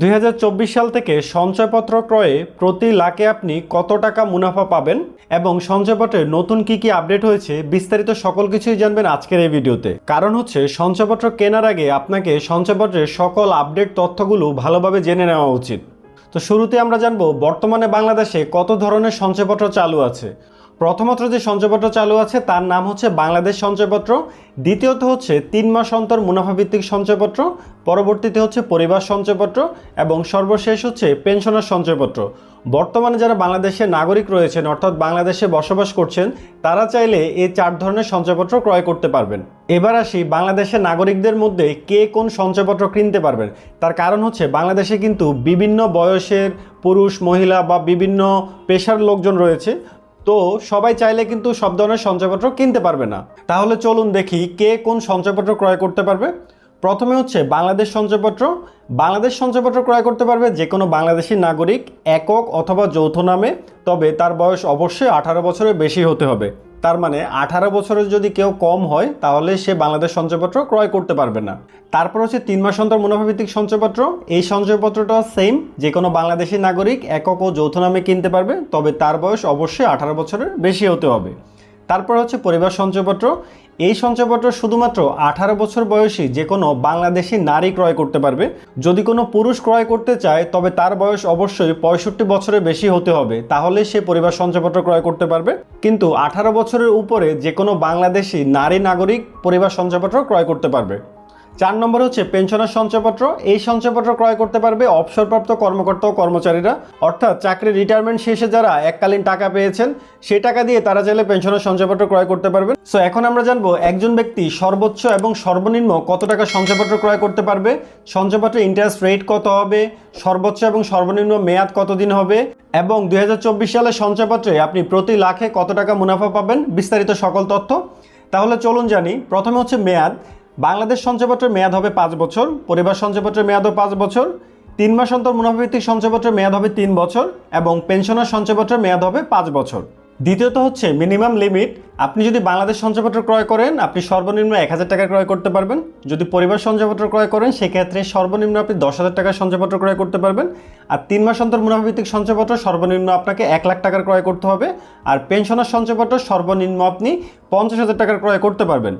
দুই হাজার চব্বিশ সাল থেকে সঞ্চয়পত্র ক্রয়ে প্রতি লাখে আপনি কত টাকা মুনাফা পাবেন এবং সঞ্চয়পত্রের নতুন কি কি আপডেট হয়েছে বিস্তারিত সকল কিছুই জানবেন আজকের এই ভিডিওতে। কারণ হচ্ছে, সঞ্চয়পত্র কেনার আগে আপনাকে সঞ্চয়পত্রের সকল আপডেট তথ্যগুলো ভালোভাবে জেনে নেওয়া উচিত। তো শুরুতে আমরা জানব, বর্তমানে বাংলাদেশে কত ধরনের সঞ্চয়পত্র চালু আছে। প্রথমত যে সঞ্চয়পত্র চালু আছে, তার নাম হচ্ছে বাংলাদেশ সঞ্চয়পত্র দ্বিতীয়ত হচ্ছে তিন মাস অন্তর মুনাফাভিত্তিক সঞ্চয়পত্র পরবর্তীতে হচ্ছে পরিবার সঞ্চয়পত্র এবং সর্বশেষ হচ্ছে পেনশনার সঞ্চয়পত্র বর্তমানে যারা বাংলাদেশের নাগরিক রয়েছেন, অর্থাৎ বাংলাদেশে বসবাস করছেন, তারা চাইলে এই চার ধরনের সঞ্চয়পত্র ক্রয় করতে পারবেন। এবার আসি বাংলাদেশের নাগরিকদের মধ্যে কে কোন সঞ্চয়পত্র কিনতে পারবেন? তার কারণ হচ্ছে বাংলাদেশে কিন্তু বিভিন্ন বয়সের পুরুষ, মহিলা বা বিভিন্ন পেশার লোকজন রয়েছে। তো সবাই চাইলে কিন্তু সব ধরনের সঞ্চয়পত্র কিনতে পারবে না। তাহলে চলুন দেখি কে কোন সঞ্চয়পত্র ক্রয় করতে পারবে। প্রথমে হচ্ছে বাংলাদেশ সঞ্চয়পত্র। বাংলাদেশ সঞ্চয়পত্র ক্রয় করতে পারবে যে কোনো বাংলাদেশি নাগরিক, একক অথবা যৌথ নামে। তবে তার বয়স অবশ্যই আঠারো বছরের বেশি হতে হবে। তার মানে আঠারো বছরের যদি কেউ কম হয়, তাহলে সে বাংলাদেশ সঞ্চয়পত্র ক্রয় করতে পারবে না। তারপর হচ্ছে তিন মাস অন্তর মুনাফাভিত্তিক সঞ্চয়পত্র। এই সঞ্চয়পত্রটা সেম যে কোনো বাংলাদেশি নাগরিক একক ও যৌথ নামে কিনতে পারবে, তবে তার বয়স অবশ্যই আঠারো বছরের বেশি হতে হবে। তারপর হচ্ছে পরিবার সঞ্চয়পত্র। এই সঞ্চয়পত্র শুধুমাত্র আঠারো বছর বয়সী যে কোনো বাংলাদেশি নারী ক্রয় করতে পারবে। যদি কোনো পুরুষ ক্রয় করতে চায়, তবে তার বয়স অবশ্যই পঁয়ষট্টি বছরের বেশি হতে হবে। তাহলে সে পরিবার সঞ্চয়পত্র ক্রয় করতে পারবে। কিন্তু আঠারো বছরের উপরে যে কোনো বাংলাদেশি নারী নাগরিক পরিবার সঞ্চয়পত্র ক্রয় করতে পারবে। চার নম্বর হচ্ছে পেনশনের সঞ্চয়পত্র। এই সঞ্চয়পত্র ক্রয় করতে পারবে অবসরপ্রাপ্ত কর্মকর্তা ও কর্মচারীরা। অর্থাৎ চাকরি রিটায়ারমেন্ট শেষে যারা এককালীন টাকা পেয়েছেন, সেই টাকা দিয়ে তারা চাইলে পেনশনের সঞ্চয়পত্র ক্রয় করতে পারবেন। সো এখন আমরা জানব একজন ব্যক্তি সর্বোচ্চ এবং সর্বনিম্ন কত টাকা সঞ্চয়পত্র ক্রয় করতে পারবে, সঞ্চয়পত্রের ইন্টারেস্ট রেট কত হবে, সর্বোচ্চ এবং সর্বনিম্ন মেয়াদ কতদিন হবে, এবং দু হাজার চব্বিশ সালের সঞ্চয়পত্রে আপনি প্রতি লাখে কত টাকা মুনাফা পাবেন, বিস্তারিত সকল তথ্য। তাহলে চলুন জানি। প্রথমে হচ্ছে মেয়াদ। বাংলাদেশ সঞ্চয়পত্রের মেয়াদ হবে পাঁচ বছর, পরিবার সঞ্চয়পত্রের মেয়াদও পাঁচ বছর, তিন মাস অন্তর মুনাফাভিত্তিক সঞ্চয়পত্রের মেয়াদ হবে তিন বছর এবং পেনশনার সঞ্চয়পত্রের মেয়াদ হবে পাঁচ বছর। দ্বিতীয়ত হচ্ছে মিনিমাম লিমিট, আপনি যদি বাংলাদেশ সঞ্চয়পত্র ক্রয় করেন, আপনি সর্বনিম্ন এক হাজার টাকা ক্রয় করতে পারবেন। যদি পরিবার সঞ্চয়পত্র ক্রয় করেন, সেক্ষেত্রে সর্বনিম্ন আপনি দশ হাজার টাকার সঞ্চয়পত্র ক্রয় করতে পারবেন। আর তিন মাস অন্তর মুনাফাভিত্তিক সঞ্চয়পত্র, সর্বনিম্ন আপনাকে এক লাখ টাকার ক্রয় করতে হবে। আর পেনশনার সঞ্চয়পত্র, সর্বনিম্ন আপনি পঞ্চাশ হাজার টাকার ক্রয় করতে পারবেন।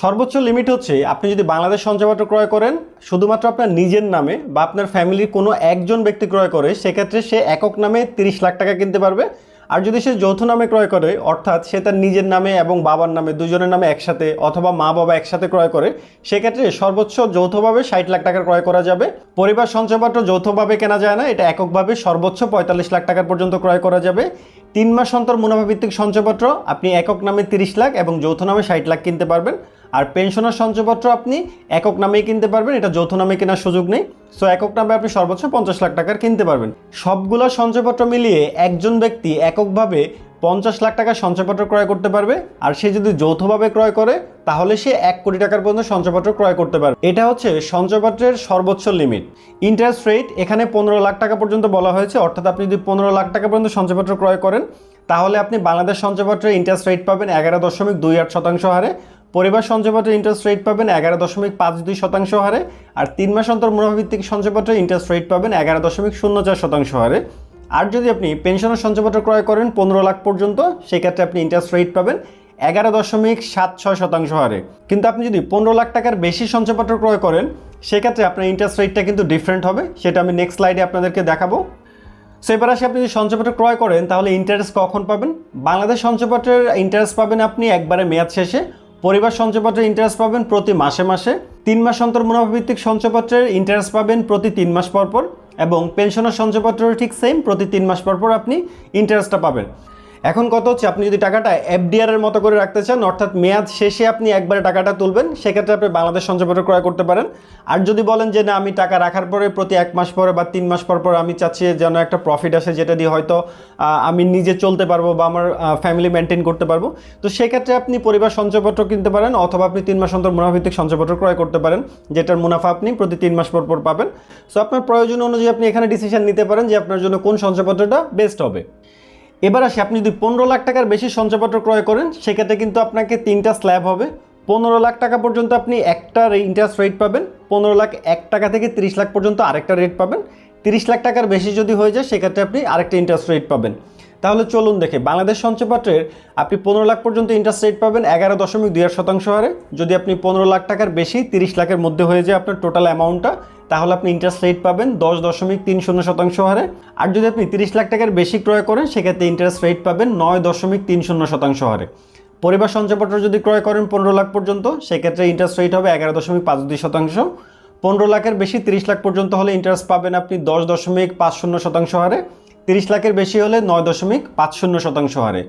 সর্বোচ্চ লিমিট হচ্ছে, আপনি যদি বাংলাদেশ সঞ্চয়পত্র ক্রয় করেন, শুধুমাত্র আপনার নিজের নামে বা আপনার ফ্যামিলির কোনো একজন ব্যক্তি ক্রয় করে, সেক্ষেত্রে সে একক নামে তিরিশ লাখ টাকা কিনতে পারবে। আর যদি সে যৌথ নামে ক্রয় করে, অর্থাৎ সে তার নিজের নামে এবং বাবার নামে, দুজনের নামে একসাথে অথবা মা বাবা একসাথে ক্রয় করে, সেক্ষেত্রে সর্বোচ্চ যৌথভাবে ষাট লাখ টাকার ক্রয় করা যাবে। পরিবার সঞ্চয়পত্র যৌথভাবে কেনা যায় না, এটা এককভাবে সর্বোচ্চ পঁয়তাল্লিশ লাখ টাকার পর্যন্ত ক্রয় করা যাবে। তিন মাস অন্তর মুনাফাভিত্তিক সঞ্চয়পত্র আপনি একক নামে তিরিশ লাখ এবং যৌথ নামে ষাট লাখ কিনতে পারবেন। আর পেনশনার সঞ্চয়পত্র আপনি একক নামেই কিনতে পারবেন, এটা যৌথ নামে কেনার সুযোগ নেই। সো একক নামে আপনি সর্বোচ্চ পঞ্চাশ লাখ টাকার কিনতে পারবেন। সবগুলো সঞ্চয়পত্র মিলিয়ে একজন ব্যক্তি এককভাবে পঞ্চাশ লাখ টাকার সঞ্চয়পত্র ক্রয় করতে পারবে, আর সে যদি যৌথভাবে ক্রয় করে, তাহলে সে এক কোটি টাকার পর্যন্ত সঞ্চয়পত্র ক্রয় করতে পারবে। এটা হচ্ছে সঞ্চয়পত্রের সর্বোচ্চ লিমিট ইন্টারেস্ট রেট এখানে পনেরো লাখ টাকা পর্যন্ত বলা হয়েছে, অর্থাৎ আপনি যদি পনেরো লাখ টাকা পর্যন্ত সঞ্চয়পত্র ক্রয় করেন, তাহলে আপনি বাংলাদেশ সঞ্চয়পত্রের ইন্টারেস্ট রেট পাবেন এগারো দশমিক দুই আট শতাংশ হারে পরিবার সঞ্চয়পত্রের ইন্টারেস্ট রেট পাবেন এগারো দশমিক পাঁচ দুই শতাংশ হারে আর তিন মাস অন্তর মুনাফাভিত্তিক সঞ্চয়পত্রের ইন্টারেস্ট রেট পাবেন এগারো দশমিক শূন্য চার শতাংশ হারে। আর যদি আপনি পেনশনের সঞ্চয়পত্র ক্রয় করেন পনেরো লাখ পর্যন্ত, সেক্ষেত্রে আপনি ইন্টারেস্ট রেট পাবেন এগারো দশমিক সাত ছয় শতাংশ হারে। কিন্তু আপনি যদি পনেরো লাখ টাকার বেশি সঞ্চয়পত্র ক্রয় করেন, সেক্ষেত্রে আপনার ইন্টারেস্ট রেটটা কিন্তু ডিফারেন্ট হবে। সেটা আমি নেক্সট স্লাইডে আপনাদেরকে দেখাবো। সো এবার আসে আপনি যদি সঞ্চয়পত্র ক্রয় করেন, তাহলে ইন্টারেস্ট কখন পাবেন? বাংলাদেশ সঞ্চয়পত্রের ইন্টারেস্ট পাবেন আপনি একবারে মেয়াদ শেষে। পরিবার সঞ্চয়পত্রের ইন্টারেস্ট পাবেন প্রতি মাসে মাসে। তিন মাস অন্তর মুনাফাভিত্তিক সঞ্চয়পত্রের ইন্টারেস্ট পাবেন প্রতি তিন মাস পরপর পর এবং পেনশনের সঞ্চয়পত্রের ঠিক সেম প্রতি তিন মাস পরপর পর আপনি ইন্টারেস্টটা পাবেন। এখন কত হচ্ছে? আপনি যদি টাকাটা এফডিআর এর মতো করে রাখতে চান, অর্থাৎ মেয়াদ শেষে আপনি একবারে টাকাটা তুলবেন, সেক্ষেত্রে আপনি বাংলাদেশ সঞ্চয়পত্র ক্রয় করতে পারেন। আর যদি বলেন যে না, আমি টাকা রাখার পরে প্রতি এক মাস পরে বা তিন মাস পর পর আমি চাচ্ছি যেন একটা প্রফিট আসে, যেটা দিয়ে হয়তো আমি নিজে চলতে পারব বা আমার ফ্যামিলি মেনটেন করতে পারব। তো সেক্ষেত্রে আপনি পরিবার সঞ্চয়পত্র কিনতে পারেন, অথবা আপনি তিন মাস অন্তর মুনাফাভিত্তিক সঞ্চয়পত্র ক্রয় করতে পারেন, যেটার মুনাফা আপনি প্রতি তিন মাস পর পর পাবেন। সো আপনার প্রয়োজন অনুযায়ী আপনি এখানে ডিসিশন নিতে পারেন যে আপনার জন্য কোন সঞ্চয়পত্রটা বেস্ট হবে। এবার আসি, আপনি যদি পনেরো লাখ টাকার বেশি সঞ্চয়পত্র ক্রয় করেন, সেক্ষেত্রে কিন্তু আপনাকে তিনটা স্ল্যাব হবে। পনেরো লাখ টাকা পর্যন্ত আপনি একটা ইন্টারেস্ট রেট পাবেন, পনেরো লাখ এক টাকা থেকে তিরিশ লাখ পর্যন্ত আরেকটা রেট পাবেন। তিরিশ লাখ টাকার বেশি যদি হয়ে যায়, সেক্ষেত্রে আপনি আরেকটা ইন্টারেস্ট রেট পাবেন। তাহলে চলুন দেখে। বাংলাদেশ সঞ্চয়পত্রের আপনি পনেরো লাখ পর্যন্ত ইন্টারেস্ট রেট পাবেন, এগারো দশমিক দুই শতাংশ হারে। যদি আপনি পনেরো লাখ টাকার বেশি, তিরিশ লাখের মধ্যে হয়ে যায় আপনার টোটাল অ্যামাউন্টটা তাহলে আপনি ইন্টারেস্ট রেট পাবেন দশ দশমিক তিন শূন্য শতাংশ হারে। আর যদি আপনি তিরিশ লাখ টাকার বেশি ক্রয় করেন, সেক্ষেত্রে ইন্টারেস্ট রেট পাবেন নয় দশমিক তিন শূন্য শতাংশ হারে। পরিবার সঞ্চয়পত্র যদি ক্রয় করেন পনেরো লাখ পর্যন্ত, সেক্ষেত্রে ইন্টারেস্ট রেট হবে এগারো দশমিক পাঁচ দুই শতাংশ। পনেরো লাখের বেশি, তিরিশ লাখ পর্যন্ত হলে ইন্টারেস্ট পাবেন আপনি দশ দশমিক পাঁচ শূন্য শতাংশ হারে। তিরিশ লাখের বেশি হলে নয় দশমিক পাঁচ শূন্য শতাংশ হারে।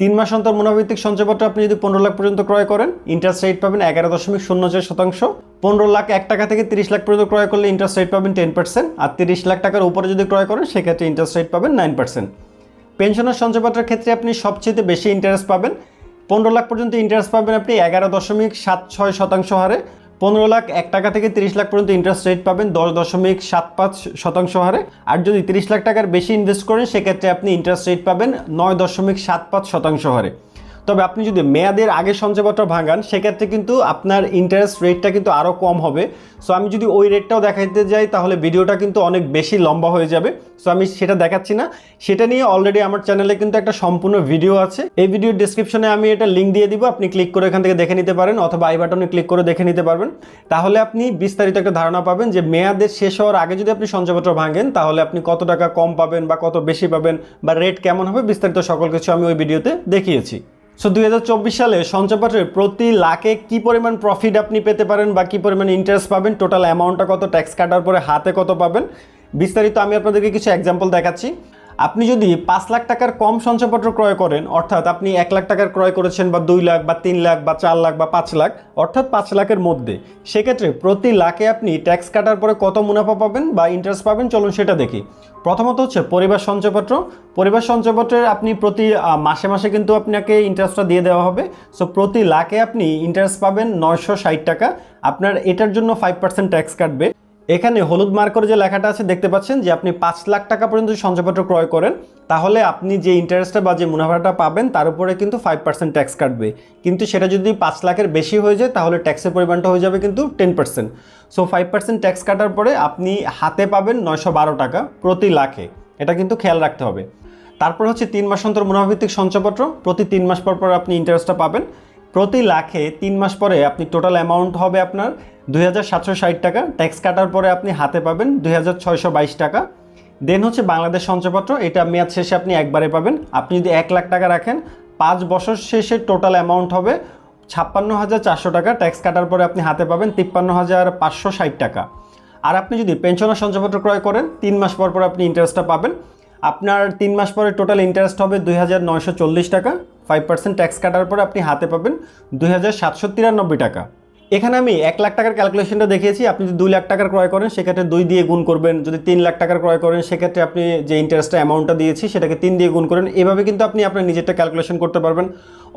তিন মাস অন্তর মুনাভিত্তিক সঞ্চয়পত্র আপনি যদি পনেরো লাখ পর্যন্ত ক্রয় করেন ইন্টারেস্ট রেট পাবেন এগারো দশমিক শূন্য চার শতাংশ। পনেরো লাখ এক টাকা থেকে তিরিশ লাখ পর্যন্ত ক্রয় করলে ইন্টারেস্ট রেট পাবেন টেন পার্সেন্ট আর তিরিশ লাখ টাকার উপরে যদি ক্রয় করেন, সেক্ষেত্রে ইন্টারেস্ট রেট পাবেন নাইন পার্সেন্ট পেনশনের সঞ্চয়পত্রের ক্ষেত্রে আপনি সবচেয়ে বেশি ইন্টারেস্ট পাবেন। পনেরো লাখ পর্যন্ত ইন্টারেস্ট পাবেন আপনি এগারো দশমিক সাত ছয় শতাংশ হারে পনেরো লাখ এক টাকা থেকে তিরিশ লাখ পর্যন্ত ইন্টারেস্ট রেট পাবেন, দশ দশমিক সাত পাঁচ শতাংশ হারে। আর যদি তিরিশ লাখ টাকার বেশি ইনভেস্ট করেন, সেক্ষেত্রে আপনি ইন্টারেস্ট রেট পাবেন নয় দশমিক সাত পাঁচ শতাংশ হারে। তবে আপনি যদি মেয়াদের আগে সঞ্চয়পত্র ভাঙান, সেক্ষেত্রে কিন্তু আপনার ইন্টারেস্ট রেটটা কিন্তু আরও কম হবে। সো আমি যদি ওই রেটটাও দেখাইতে যাই, তাহলে ভিডিওটা কিন্তু অনেক বেশি লম্বা হয়ে যাবে। সো আমি সেটা দেখাচ্ছি না। সেটা নিয়ে অলরেডি আমার চ্যানেলে কিন্তু একটা সম্পূর্ণ ভিডিও আছে। এই ভিডিওর ডিসক্রিপশনে আমি এটা লিঙ্ক দিয়ে দিব। আপনি ক্লিক করে এখান থেকে দেখে নিতে পারেন, অথবা আই বাটনে ক্লিক করে দেখে নিতে পারবেন। তাহলে আপনি বিস্তারিত একটা ধারণা পাবেন যে মেয়াদের শেষ হওয়ার আগে যদি আপনি সঞ্চয়পত্র ভাঙেন, তাহলে আপনি কত টাকা কম পাবেন বা কত বেশি পাবেন বা রেট কেমন হবে, বিস্তারিত সকল কিছু আমি ওই ভিডিওতে দেখিয়েছি। সো দুই হাজার চব্বিশ সালে সঞ্চয়পত্রের প্রতি লাখে কি পরিমাণ প্রফিট আপনি পেতে পারেন বা কী পরিমাণ ইন্টারেস্ট পাবেন? টোটাল অ্যামাউন্টটা কত? ট্যাক্স কাটার পরে হাতে কত পাবেন? বিস্তারিত আমি আপনাদেরকে কিছু এক্সাম্পল দেখাচ্ছি। আপনি যদি পাঁচ লাখ টাকার কম সঞ্চয়পত্র ক্রয় করেন, অর্থাৎ আপনি এক লাখ টাকার ক্রয় করেছেন বা দুই লাখ বা তিন লাখ বা চার লাখ বা পাঁচ লাখ, অর্থাৎ পাঁচ লাখের মধ্যে, সেক্ষেত্রে প্রতি লাখে আপনি ট্যাক্স কাটার পরে কত মুনাফা পাবেন বা ইন্টারেস্ট পাবেন? চলুন সেটা দেখি। প্রথমত হচ্ছে পরিবার সঞ্চয়পত্র পরিবার সঞ্চয়পত্রের আপনি প্রতি মাসে মাসে কিন্তু আপনাকে ইন্টারেস্টটা দিয়ে দেওয়া হবে। সো প্রতি লাখে আপনি ইন্টারেস্ট পাবেন নয়শো ষাট টাকা। আপনার এটার জন্য ফাইভ পার্সেন্ট ট্যাক্স কাটবে। এখানে হলুদ মার্ক করে যে লেখাটা আছে, দেখতে পাচ্ছেন যে আপনি পাঁচ লাখ টাকা পর্যন্ত সঞ্চয়পত্র ক্রয় করেন, তাহলে আপনি যে ইন্টারেস্টটা বা যে মুনাফাটা পাবেন, তার উপরে কিন্তু ফাইভ পার্সেন্ট ট্যাক্স কাটবে। কিন্তু সেটা যদি পাঁচ লাখের বেশি হয়ে যায়, তাহলে ট্যাক্সের পরিমাণটা হয়ে যাবে কিন্তু ten percent so five percent tax কাটার পরে আপনি হাতে পাবেন নয়শো বারো টাকা প্রতি লাখে। এটা কিন্তু খেয়াল রাখতে হবে। তারপর হচ্ছে তিন মাস অন্তর মুনাফাভিত্তিক সঞ্চয়পত্র প্রতি তিন মাস পর পর আপনি ইন্টারেস্টটা পাবেন। প্রতি লাখে তিন মাস পরে আপনি টোটাল অ্যামাউন্ট হবে আপনার দুই হাজার সাতশো ষাট টাকা। ট্যাক্স কাটার পরে আপনি হাতে পাবেন দুই হাজার ছয়শো বাইশ টাকা। দেন হচ্ছে বাংলাদেশ সঞ্চয়পত্র, এটা মেয়াদ শেষে আপনি একবারে পাবেন। আপনি যদি এক লাখ টাকা রাখেন, পাঁচ বছর শেষে টোটাল অ্যামাউন্ট হবে ছাপ্পান্ন হাজার চারশো টাকা। ট্যাক্স কাটার পরে আপনি হাতে পাবেন তিপ্পান্ন হাজার পাঁচশো ষাট টাকা। আর আপনি যদি পেনশনের সঞ্চয়পত্র ক্রয় করেন, তিন মাস পর পর আপনি ইন্টারেস্টটা পাবেন। আপনার তিন মাস পরে টোটাল ইন্টারেস্ট হবে দুই হাজার নয়শো চল্লিশ টাকা। ফাইভ পার্সেন্ট ট্যাক্স কাটার পর আপনি হাতে পাবেন দুই হাজার সাতশো তিরানব্বই টাকা। এখানে আমি এক লাখ টাকার ক্যালকুলেশনটা দেখিয়েছি, আপনি যদি দুই লাখ টাকার ক্রয় করেন, সেক্ষেত্রে দুই দিয়ে গুণ করবেন। যদি তিন লাখ টাকার ক্রয় করেন, সেক্ষেত্রে আপনি যে ইন্টারেস্টটা অ্যামাউন্টটা দিয়েছি, সেটাকে তিন দিয়ে গুণ করেন। এভাবে কিন্তু আপনি আপনার নিজেরটা ক্যালকুলেশন করতে পারবেন।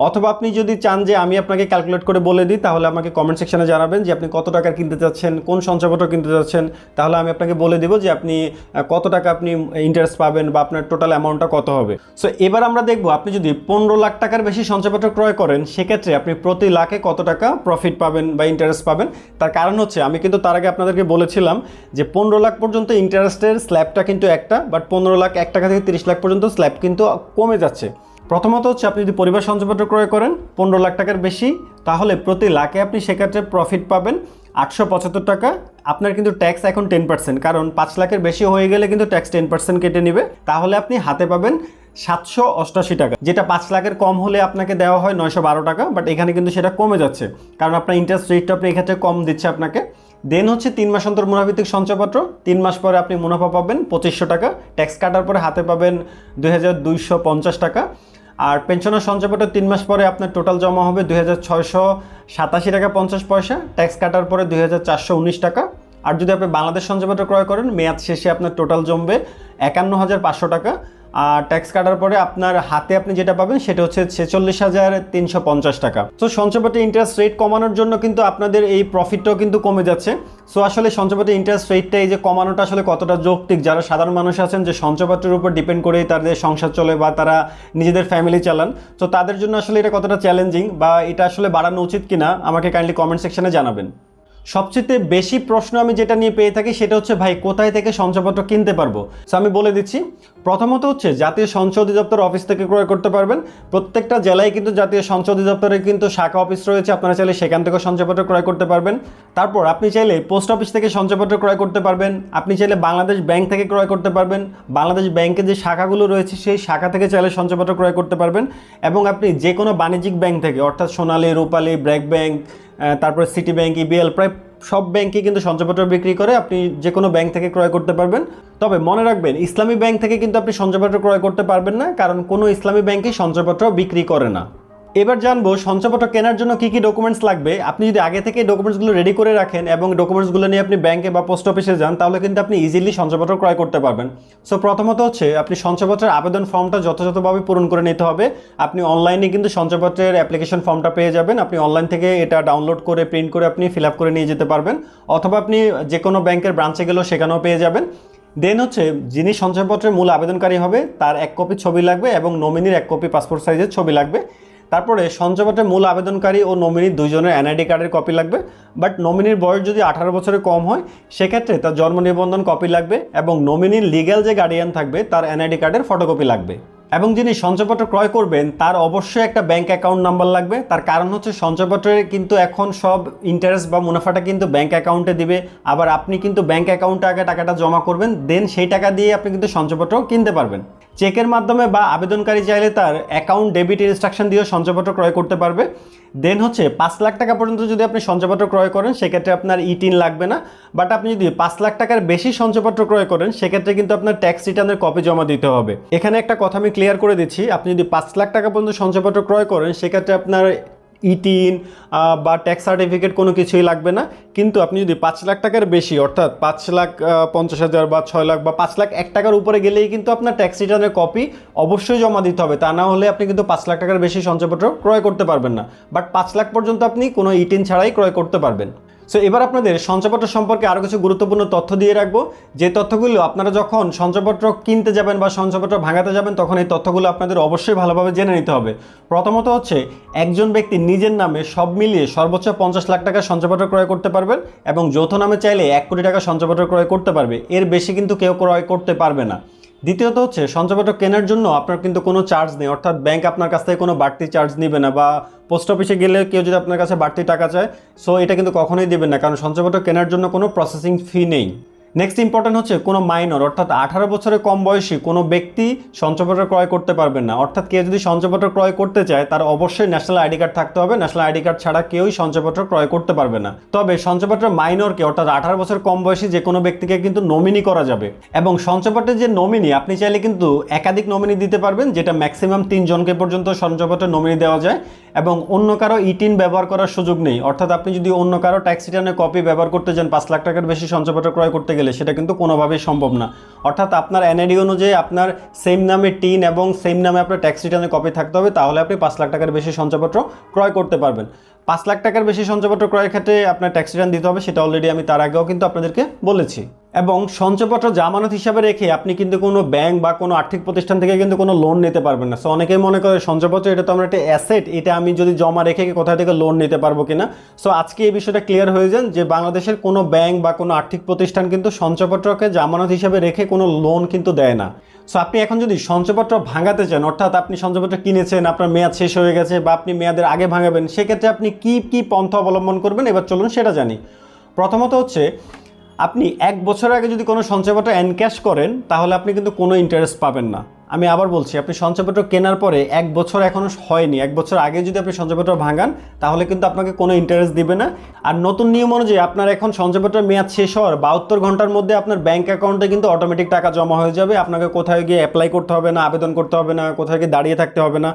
অথবা আপনি যদি চান যে আমি আপনাকে ক্যালকুলেট করে বলে দিই, তাহলে আমাকে কমেন্ট সেকশনে জানাবেন যে আপনি কত টাকার কিনতে চাচ্ছেন কোন সঞ্চয়পত্র কিনতে চাচ্ছেন তাহলে আমি আপনাকে বলে দেবো যে আপনি কত টাকা আপনি ইন্টারেস্ট পাবেন বা আপনার টোটাল অ্যামাউন্টটা কত হবে। সো এবার আমরা দেখব, আপনি যদি পনেরো লাখ টাকার বেশি সঞ্চয়পত্র ক্রয় করেন, সেক্ষেত্রে আপনি প্রতি লাখে কত টাকা প্রফিট পাবেন বা ইন্টারেস্ট পাবেন? তার কারণ হচ্ছে, আমি কিন্তু তার আগে আপনাদেরকে বলেছিলাম যে পনেরো লাখ পর্যন্ত ইন্টারেস্টের স্ল্যাবটা কিন্তু একটা বাট পনেরো লাখ এক টাকা থেকে তিরিশ লাখ পর্যন্ত স্ল্যাব কিন্তু কমে যাচ্ছে। প্রথমত হচ্ছে আপনি যদি পরিবার সঞ্চয়পত্র ক্রয় করেন, পনেরো লাখ টাকার বেশি, তাহলে প্রতি লাখে আপনি সেক্ষেত্রে প্রফিট পাবেন আটশো পঁচাত্তর টাকা। আপনার কিন্তু ট্যাক্স এখন টেন পার্সেন্ট কারণ পাঁচ লাখের বেশি হয়ে গেলে কিন্তু ট্যাক্স টেন পার্সেন্ট কেটে নেবে। তাহলে আপনি হাতে পাবেন সাতশো অষ্টাশি টাকা, যেটা পাঁচ লাখের কম হলে আপনাকে দেওয়া হয় নয়শো বারো টাকা বাট এখানে কিন্তু সেটা কমে যাচ্ছে। কারণ আপনার ইন্টারেস্ট রেটটা আপনি এক্ষেত্রে কম দিচ্ছে আপনাকে। দেন হচ্ছে তিন মাস অন্তর মুনাভিত্তিক সঞ্চয়পত্র তিন মাস পরে আপনি মুনাফা পাবেন পঁচিশশো টাকা ট্যাক্স কাটার পরে হাতে পাবেন দুই হাজার দুইশো পঞ্চাশ টাকা। আর পেনশনের সঞ্চয়পত্র তিন মাস পরে আপনার টোটাল জমা হবে দুই সাতাশি টাকা পঞ্চাশ পয়সা। ট্যাক্স কাটার পরে দুই হাজার চারশো উনিশ টাকা। আর যদি আপনি বাংলাদেশ সঞ্চয়পত্র ক্রয় করেন, মেয়াদ শেষে আপনার টোটাল জমবে একান্ন হাজার পাঁচশো টাকা। আর ট্যাক্স কাটার পরে আপনার হাতে আপনি যেটা পাবেন সেটা হচ্ছে ছেচল্লিশ হাজার তিনশো পঞ্চাশ টাকা। তো সঞ্চয়পত্রে ইন্টারেস্ট রেট কমানোর জন্য কিন্তু আপনাদের এই প্রফিটটাও কিন্তু কমে যাচ্ছে। সো আসলে সঞ্চয়পত্রে ইন্টারেস্ট রেটটা এই যে কমানোটা আসলে কতটা যৌক্তিক? যারা সাধারণ মানুষ আছেন যে সঞ্চয়পত্রের উপর ডিপেন্ড করেই তাদের সংসার চলে বা তারা নিজেদের ফ্যামিলি চালান, তো তাদের জন্য আসলে এটা কতটা চ্যালেঞ্জিং বা এটা আসলে বাড়ানো উচিত কিনা আমাকে কাইন্ডলি কমেন্ট সেকশনে জানাবেন। সবচেয়ে বেশি প্রশ্ন আমি যেটা নিয়ে পেয়ে থাকি সেটা হচ্ছে, ভাই, কোথায় থেকে সঞ্চয়পত্র কিনতে পারব? সো আমি বলে দিচ্ছি, প্রথমত হচ্ছে, জাতীয় সঞ্চয় অধিদপ্তর অফিস থেকে ক্রয় করতে পারবেন। প্রত্যেকটা জেলায় কিন্তু জাতীয় সঞ্চয় অধিদপ্তরের কিন্তু শাখা অফিস রয়েছে, আপনারা চাইলে সেখান থেকে সঞ্চয়পত্র ক্রয় করতে পারবেন। তারপর আপনি চাইলে পোস্ট অফিস থেকে সঞ্চয়পত্র ক্রয় করতে পারবেন। আপনি চাইলে বাংলাদেশ ব্যাংক থেকে ক্রয় করতে পারবেন। বাংলাদেশ ব্যাংকের যে শাখাগুলো রয়েছে, সেই শাখা থেকে চাইলে সঞ্চয়পত্র ক্রয় করতে পারবেন। এবং আপনি যে কোনো বাণিজ্যিক ব্যাংক থেকে, অর্থাৎ সোনালী, রূপালী, ব্র্যাক ব্যাংক তারপর সিটি ব্যাংক ইবিএল প্রায় সব ব্যাংকে কিন্তু সঞ্চয়পত্র বিক্রি করে। আপনি যে কোনো ব্যাংক থেকে ক্রয় করতে পারবেন। তবে মনে রাখবেন, ইসলামী ব্যাংক থেকে কিন্তু আপনি সঞ্চয়পত্র ক্রয় করতে পারবেন না, কারণ কোনো ইসলামী ব্যাংকই সঞ্চয়পত্র বিক্রি করে না। এবার জানব সঞ্চয়পত্র কেনার জন্য কী কী ডকুমেন্টস লাগবে। আপনি যদি আগে থেকে ডকুমেন্টসগুলো রেডি করে রাখেন এবং ডকুমেন্টসগুলো নিয়ে আপনি ব্যাংকে বা পোস্ট অফিসে যান, তাহলে কিন্তু আপনি ইজিলি সঞ্চয়পত্র ক্রয় করতে পারবেন। সো প্রথমত হচ্ছে আপনি সঞ্চয়পত্রের আবেদন ফর্মটা যথাযথভাবে পূরণ করে নিতে হবে। আপনি অনলাইনে কিন্তু সঞ্চয়পত্রের অ্যাপ্লিকেশন ফর্মটা পেয়ে যাবেন। আপনি অনলাইন থেকে এটা ডাউনলোড করে প্রিন্ট করে আপনি ফিল আপ করে নিয়ে যেতে পারবেন। অথবা আপনি যে কোনো ব্যাংকের ব্রাঞ্চে গেলেও সেখানেও পেয়ে যাবেন। দেন হচ্ছে যিনি সঞ্চয়পত্রের মূল আবেদনকারী হবে, তার এক কপি ছবি লাগবে এবং নমিনির এক কপি পাসপোর্ট সাইজের ছবি লাগবে। তারপরে সঞ্চয়পত্রের মূল আবেদনকারী ও নমিনি দুইজনের এনআইডি কার্ডের কপি লাগবে বাট নমিনির বয়স যদি আঠারো বছরের কম হয়, সেক্ষেত্রে তার জন্ম নিবন্ধন কপি লাগবে এবং নমিনির লিগ্যাল যে গার্ডিয়ান থাকবে, তার এনআইডি কার্ডের ফটোকপি লাগবে। এবং যিনি সঞ্চয়পত্র ক্রয় করবেন, তার অবশ্যই একটা ব্যাংক অ্যাকাউন্ট নাম্বার লাগবে। তার কারণ হচ্ছে সঞ্চয়পত্রের কিন্তু এখন সব ইন্টারেস্ট বা মুনাফাটা কিন্তু ব্যাংক অ্যাকাউন্টে দিবে। আবার আপনি কিন্তু ব্যাংক অ্যাকাউন্টে আগে টাকাটা জমা করবেন দেন সেই টাকা দিয়ে আপনি কিন্তু সঞ্চয়পত্র কিনতে পারবেন। চেকের মাধ্যমে বা আবেদনকারী চাইলে তার অ্যাকাউন্ট ডেবিট ইনস্ট্রাকশন দিয়ে সঞ্চয়পত্র ক্রয় করতে পারবে। দেন হচ্ছে পাঁচ লাখ টাকা পর্যন্ত যদি আপনি সঞ্চয়পত্র ক্রয় করেন, সেক্ষেত্রে আপনার ইটিন লাগবে না। বাট আপনি যদি পাঁচ লাখ টাকার বেশি সঞ্চয়পত্র ক্রয় করেন, সেক্ষেত্রে কিন্তু আপনার ট্যাক্স রিটার্নের কপি জমা দিতে হবে। এখানে একটা কথা আমি ক্লিয়ার করে দিচ্ছি। আপনি যদি পাঁচ লাখ টাকা পর্যন্ত সঞ্চয়পত্র ক্রয় করেন, সেক্ষেত্রে আপনার ইটিন বা ট্যাক্স সার্টিফিকেট কোনো কিছুই লাগবে না। কিন্তু আপনি যদি পাঁচ লাখ টাকার বেশি, অর্থাৎ পাঁচ লাখ পঞ্চাশ হাজার বা ছয় লাখ বা পাঁচ লাখ এক টাকার উপরে গেলেই কিন্তু আপনার ট্যাক্স রিটার্নের কপি অবশ্যই জমা দিতে হবে। তা না হলে আপনি কিন্তু পাঁচ লাখ টাকার বেশি সঞ্চয়পত্র ক্রয় করতে পারবেন না। বাট পাঁচ লাখ পর্যন্ত আপনি কোনো ইটিন ছাড়াই ক্রয় করতে পারবেন। সো এবার আপনাদের সঞ্চয়পত্র সম্পর্কে আরও কিছু গুরুত্বপূর্ণ তথ্য দিয়ে রাখব। যে তথ্যগুলো আপনারা যখন সঞ্চয়পত্র কিনতে যাবেন বা সঞ্চয়পত্র ভাঙাতে যাবেন, তখন এই তথ্যগুলো আপনাদের অবশ্যই ভালোভাবে জেনে নিতে হবে। প্রথমত হচ্ছে, একজন ব্যক্তি নিজের নামে সব মিলিয়ে সর্বোচ্চ পঞ্চাশ লাখ টাকা সঞ্চয়পত্র ক্রয় করতে পারবেন এবং যৌথ নামে চাইলে এক কোটি টাকা সঞ্চয়পত্র ক্রয় করতে পারবে। এর বেশি কিন্তু কেউ ক্রয় করতে পারবে না। দ্বিতীয়ত হচ্ছে সঞ্চয়পত্র কেনার জন্য আপনার কিন্তু কোনো চার্জ নেই। অর্থাৎ ব্যাংক আপনার কাছ থেকে কোনো বাড়তি চার্জ নেবে না বা পোস্ট অফিসে গেলে কেউ যদি আপনার কাছে বাড়তি টাকা চায় সো এটা কিন্তু কখনোই দেবেন না। কারণ সঞ্চয়পত্র কেনার জন্য কোনো প্রসেসিং ফি নেই। নেক্সট ইম্পর্টেন্ট হচ্ছে কোনো মাইনর অর্থাৎ আঠারো বছরের কম বয়সী কোনো ব্যক্তি সঞ্চয়পত্র ক্রয় করতে পারবেন না। অর্থাৎ কেউ যদি সঞ্চয়পত্র ক্রয় করতে চায়, তার অবশ্যই ন্যাশনাল আইডি কার্ড থাকতে হবে। ন্যাশনাল আইডি কার্ড ছাড়া কেউই সঞ্চয়পত্র ক্রয় করতে পারবে না। তবে সঞ্চয়পত্র মাইনরকে অর্থাৎ আঠারো বছর কম বয়সী যে কোনো ব্যক্তিকে কিন্তু নমিনি করা যাবে। এবং সঞ্চয়পত্রের যে নমিনি আপনি চাইলে কিন্তু একাধিক নমিনি দিতে পারবেন, যেটা ম্যাক্সিমাম তিনজনকে পর্যন্ত সঞ্চয়পত্রে নমিনি দেওয়া যায়। এবং অন্য কারও ইটিন ব্যবহার করার সুযোগ নেই। অর্থাৎ আপনি যদি অন্য কারও ট্যাক্স রিটার্নের কপি ব্যবহার করতে চান, পাঁচ লাখ টাকার বেশি সঞ্চয়পত্র ক্রয় করতে গেলে সেটা কিন্তু কোনোভাবেই সম্ভব না। অর্থাৎ আপনার এনআইডি অনুযায়ী আপনার সেম নামে টিন এবং সেম নামে আপনার ট্যাক্স রিটার্নের কপি থাকতে হবে, তাহলে আপনি পাঁচ লাখ টাকার বেশি সঞ্চয়পত্র ক্রয় করতে পারবেন। পাঁচ লাখ টাকার বেশি সঞ্চয়পত্র ক্রয়ের ক্ষেত্রে আপনার ট্যাক্স রিটার্ন দিতে হবে, সেটা অলরেডি আমি তার আগেও কিন্তু আপনাদেরকে বলেছি। এবং সঞ্চয়পত্র জামানত হিসাবে রেখে আপনি কিন্তু কোনো ব্যাংক বা কোনো আর্থিক প্রতিষ্ঠান থেকে কিন্তু কোনো লোন নিতে পারবেন না। সো অনেকেই মনে করে সঞ্চয়পত্র এটা তো আমার একটা অ্যাসেট এটা আমি যদি জমা রেখে কোথায় থেকে লোন নিতে পারব কিনা? সো আজকে এই বিষয়টা ক্লিয়ার হয়ে যান যে বাংলাদেশের কোনো ব্যাংক বা কোনো আর্থিক প্রতিষ্ঠান কিন্তু সঞ্চয়পত্রকে জামানত হিসাবে রেখে কোনো লোন কিন্তু দেয় না। সো আপনি এখন যদি সঞ্চয়পত্র ভাঙাতে চান, অর্থাৎ আপনি সঞ্চয়পত্র কিনেছেন, আপনার মেয়াদ শেষ হয়ে গেছে বা আপনি মেয়াদের আগে ভাঙাবেন, সেক্ষেত্রে আপনি কি কি পন্থা অবলম্বন করবেন? এবার চলুন সেটা জানি। প্রথমত হচ্ছে, আপনি এক বছর আগে যদি কোনো সঞ্চয়পত্র এনক্যাশ করেন, তাহলে আপনি কিন্তু কোনো ইন্টারেস্ট পাবেন না। আমি আবার বলছি, আপনি সঞ্চয়পত্র কেনার পরে এক বছর এখনও হয়নি, এক বছর আগে যদি আপনি সঞ্চয়পত্র ভাঙান, তাহলে কিন্তু আপনাকে কোনো ইন্টারেস্ট দিবে না। আর নতুন নিয়ম অনুযায়ী আপনার এখন সঞ্চয়পত্রের মেয়াদ শেষ হওয়ার বাহাত্তর ঘণ্টার মধ্যে আপনার ব্যাঙ্ক অ্যাকাউন্টে কিন্তু অটোমেটিক টাকা জমা হয়ে যাবে। আপনাকে কোথায় গিয়ে অ্যাপ্লাই করতে হবে না, আবেদন করতে হবে না কোথায় গিয়ে দাঁড়িয়ে থাকতে হবে না।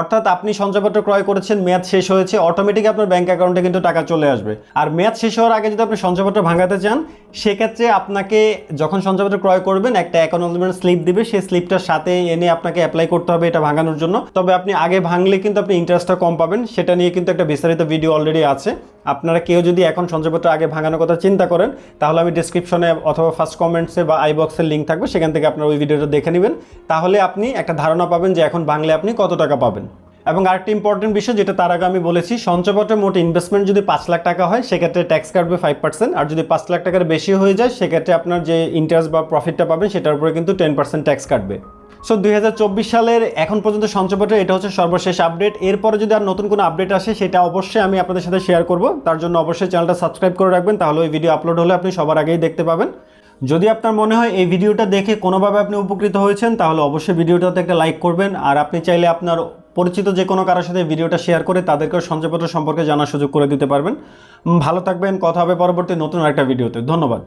অর্থাৎ আপনি সঞ্চয়পত্র ক্রয় করেছেন, মেয়াদ শেষ হয়েছে অটোমেটিক আপনার ব্যাঙ্ক অ্যাকাউন্টে কিন্তু টাকা চলে আসবে। আর মেয়াদ শেষ হওয়ার আগে যদি আপনি সঞ্চয়পত্র ভাঙাতে চান, সেক্ষেত্রে আপনাকে যখন সঞ্চয়পত্র ক্রয় করবেন, একটা অ্যাকাউন্টমেন্ট স্লিপ দিবে। সেই স্লিপটার সাথে এনে আপনাকে অ্যাপ্লাই করতে হবে এটা ভাঙানোর জন্য। তবে আপনি আগে ভাঙলে কিন্তু আপনি ইন্টারেস্টটা কম পাবেন। সেটা নিয়ে কিন্তু একটা বিস্তারিত ভিডিও অলরেডি আছে। আপনারা কেউ যদি এখন সঞ্চয়পত্র আগে ভাঙানোর কথা চিন্তা করেন, তাহলে আমি ডিসক্রিপশনে অথবা ফার্স্ট কমেন্টসে বা আই বক্সের লিঙ্ক থাকবে, সেখান থেকে আপনার ওই ভিডিওটা দেখে নেবেন। তাহলে আপনি একটা ধারণা পাবেন যে এখন ভাঙলে আপনি কত টাকা পাবেন। এবং আরেকটি ইম্পর্টেন্ট বিষয় যেটা তার আগে আমি বলেছি সঞ্চয়পত্রের মোট ইনভেস্টমেন্ট যদি পাঁচ লাখ টাকা হয়, সেক্ষেত্রে ট্যাক্স কাটবে ফাইভ পার্সেন্ট আর যদি পাঁচ লাখ টাকার বেশি হয়ে যায়, সেক্ষেত্রে আপনার যে ইন্টারেস্ট বা প্রফিটটা পাবেন, সেটার উপরে কিন্তু টেন পার্সেন্ট ট্যাক্স কাটবে। সো দুই হাজার চব্বিশ সালের এখন পর্যন্ত সঞ্চয়পত্রের এটা হচ্ছে সর্বশেষ আপডেট। এরপরে যদি আর নতুন কোনো আপডেট আসে, সেটা অবশ্যই আমি আপনাদের সাথে শেয়ার করব। তার জন্য অবশ্যই চ্যানেলটা সাবস্ক্রাইব করে রাখবেন, তাহলে ওই ভিডিও আপলোড হলে আপনি সবার আগেই দেখতে পাবেন। যদি আপনার মনে হয় এই ভিডিওটা দেখে কোনোভাবে আপনি উপকৃত হয়েছেন, তাহলে অবশ্যই ভিডিওটাতে একটা লাইক করবেন। আর আপনি চাইলে আপনার পরিচিত যে কোনো কারোর সাথে ভিডিওটা শেয়ার করে তাদেরকেও সঞ্চয়পত্র সম্পর্কে জানার সুযোগ করে দিতে পারবেন। ভালো থাকবেন, কথা হবে পরবর্তী নতুন একটা ভিডিওতে ধন্যবাদ।